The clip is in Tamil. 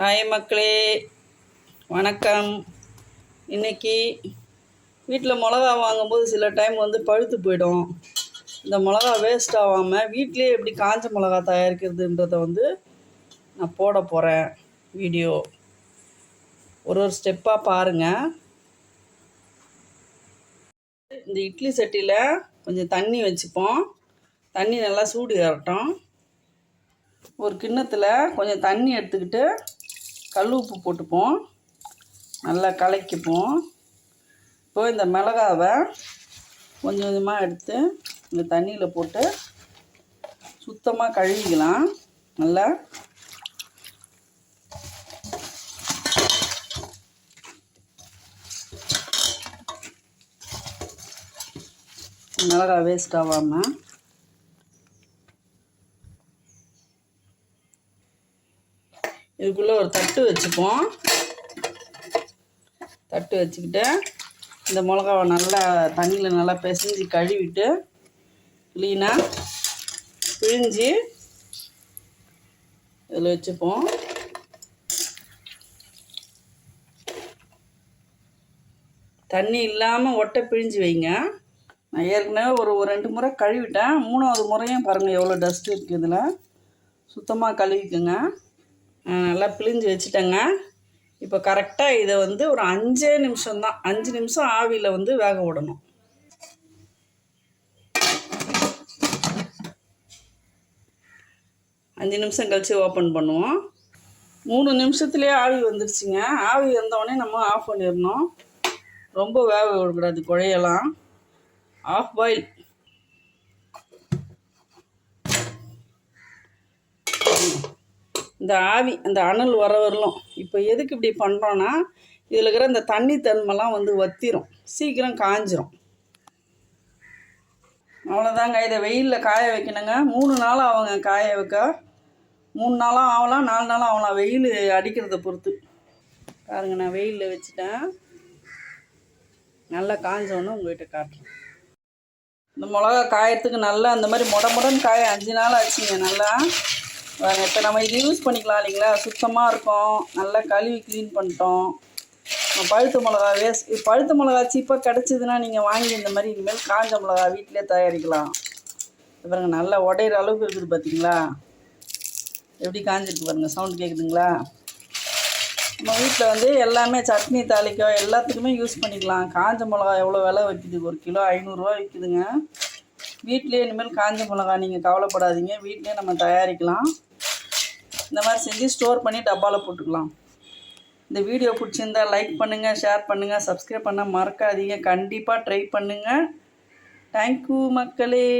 ஹாய் மக்களே வணக்கம். இன்னைக்கு வீட்டில் மிளகா வாங்கும்போது சில டைம் வந்து பழுத்து போயிடும். இந்த மிளகா வேஸ்ட் ஆகாமல் வீட்டிலே எப்படி காஞ்ச மிளகா தயாரிக்கிறதுன்றத வந்து நான் போட போகிறேன் வீடியோ. ஒரு ஒரு ஸ்டெப்பாக பாருங்கள் இந்த இட்லி சட்டியில் கொஞ்சம் தண்ணி வச்சுப்போம். தண்ணி நல்லா சூடு ஏறட்டும் ஒரு கிண்ணத்தில் கொஞ்சம் தண்ணி எடுத்துக்கிட்டு கல் உப்பு போட்டுப்போம். நல்லா கலக்கிப்போம். இப்போ இந்த மிளகாவை கொஞ்சம் கொஞ்சமாக எடுத்து இந்த தண்ணியில் போட்டு சுத்தமாக கழுவிக்கலாம். நல்லா மிளகா வேஸ்ட் ஆகாமல் இதுக்குள்ளே ஒரு தட்டு வச்சுப்போம். தட்டு வச்சுக்கிட்டு இந்த மிளகாவை நல்லா தண்ணியில் நல்லா பிசைஞ்சு கழுவிட்டு க்ளீனாக பிழிஞ்சு இதில் வச்சுப்போம். தண்ணி இல்லாமல் ஒட்டை பிழிஞ்சு வைங்க. நான் ஏற்கனவே ஒரு ஒரு ரெண்டு முறை கழுவிட்டேன். மூணாவது முறையும் பாருங்கள் எவ்வளோ டஸ்ட் இருக்குது இதில். சுத்தமாக கழுவிக்குங்க. நல்லா பிழிஞ்சு வச்சுட்டேங்க. இப்போ கரெக்டாக இதை வந்து ஒரு அஞ்சே நிமிஷம் தான். அஞ்சு நிமிஷம் ஆவியில் வந்து வேக விடணும். அஞ்சு நிமிஷம் கழித்து ஓப்பன் பண்ணுவோம். மூணு நிமிஷத்துலேயே ஆவி வந்துருச்சுங்க. ஆவி வந்தவொடனே நம்ம ஆஃப் பண்ணிடணும். ரொம்ப வேக விடக்கூடாது குழையலாம் ஆஃப் பாயில் இந்த ஆவி அந்த அனல் வர வரலும் இப்போ எதுக்கு இப்படி பண்ணுறோன்னா இதில் இருக்கிற இந்த தண்ணி தன்மைலாம் வந்து வத்திரும். சீக்கிரம் காஞ்சிரும். அவ்வளோதாங்க இதை வெயிலில் காய வைக்கணுங்க. மூணு நாள் ஆகுங்க காய வைக்க. மூணு நாளாக ஆகலாம் நாலு நாளும் ஆகலாம் வெயில் அடிக்கிறத பொறுத்து. பாருங்க நான் வெயிலில் வச்சுட்டேன். நல்லா காஞ்சோன்னு உங்கள்கிட்ட காட்டுறேன். இந்த மிளகா காயத்துக்கு நல்லா அந்த மாதிரி முட முடன்னு காய அஞ்சு நாள் ஆச்சுங்க நல்லா. பாருங்க இப்போ நம்ம இது யூஸ் பண்ணிக்கலாம் இல்லைங்களா? சுத்தமாக இருக்கும். நல்லா கழுவி க்ளீன் பண்ணிட்டோம். பழுத்த மிளகா வேஸ்ட் பழுத்த மிளகா சீப்பாக கிடச்சிதுன்னா நீங்கள் வாங்கி இந்த மாதிரி இனிமேல் காஞ்ச மிளகா வீட்டிலே தயாரிக்கலாம். பாருங்கள் பாருங்க நல்லா உடையிற அளவுக்கு இருக்குது பார்த்தீங்களா எப்படி காஞ்சிருக்கு பாருங்கள் சவுண்ட் கேட்குதுங்களா நம்ம வீட்டில் வந்து எல்லாமே சட்னி தாளிக்கோ எல்லாத்துக்குமே யூஸ் பண்ணிக்கலாம். காஞ்ச மிளகா எவ்வளோ விலை விற்கிது ஒரு கிலோ ஐநூறுரூவா விற்கிதுங்க வீட்லேயே இனிமேல் காஞ்ச மிளகா நீங்கள் கவலைப்படாதீங்க. வீட்லேயே நம்ம தயாரிக்கலாம். இந்த மாதிரி செஞ்சு ஸ்டோர் பண்ணி டப்பாவில் போட்டுக்கலாம். இந்த வீடியோ பிடிச்சிருந்தா லைக் பண்ணுங்கள் ஷேர் பண்ணுங்கள் சப்ஸ்கிரைப் பண்ண மறக்காதீங்க. கண்டிப்பாக ட்ரை பண்ணுங்கள் தேங்க்யூ மக்களே.